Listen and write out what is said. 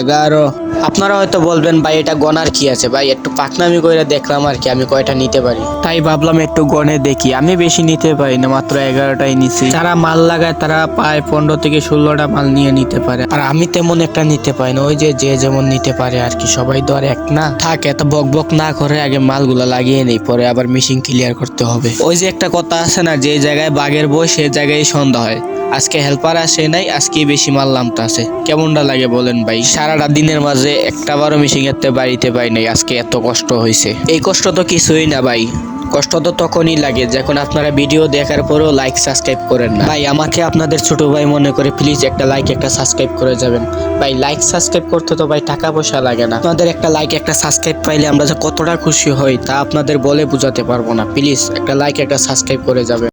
এগারো। আপনারা হয়তো বলবেন, ভাই, এটা গনার কি আছে? ভাই, একটু পাকনামি করে দেখলাম আর কি, আমি কয়টা নিতে পারি। তাই ভাবলাম একটু গনে দেখি, আমি বেশি নিতে পারি না, মাত্র এগারোটাই নিছি। যারা মাল লাগায়, তারা পায় পনেরো থেকে ষোলোটা মাল নিয়ে নিতে পারে। আর আমি তেমন একটা নিতে পারি না, ওই যে যে যেমন নিতে পারে আর কি, সবাই তো আর এক না। থাক, এত বক বক না করে আগে মালগুলো লাগিয়ে নেই, পরে আবার মেশিন ক্লিয়ার করতে হবে। ওই যে একটা কথা আছে না, যে জায়গায় বাঘের বই, সে জায়গায় সন্ধ্যা হয়। আজকে হেল্পার আসে নাই আজকে বেশি মাল নামতে আছে কেমনটা লাগে বলেন ভাই? সারাটা দিনের মাঝে একটা বারো মিশিং এতে বাড়িতে পাই নাই। আজকে এত কষ্ট হয়েছে এই কষ্ট তো কিছুই না ভাই। কষ্ট তো তখনই লাগে যখন আপনারা ভিডিও দেখার পরেও লাইক সাবস্ক্রাইব করেন না। ভাই, আমাকে আপনাদের ছোট ভাই মনে করে প্লিজ একটা লাইক একটা সাবস্ক্রাইব করে যাবেন। ভাই লাইক সাবস্ক্রাইব করতে তো ভাই টাকা পয়সা লাগে না। আপনাদের একটা লাইক একটা সাবস্ক্রাইব পাইলে আমরা যে কতটা খুশি হই তা আপনাদের বলে বোঝাতে পারব না। প্লিজ একটা লাইক একটা সাবস্ক্রাইব করে যাবেন।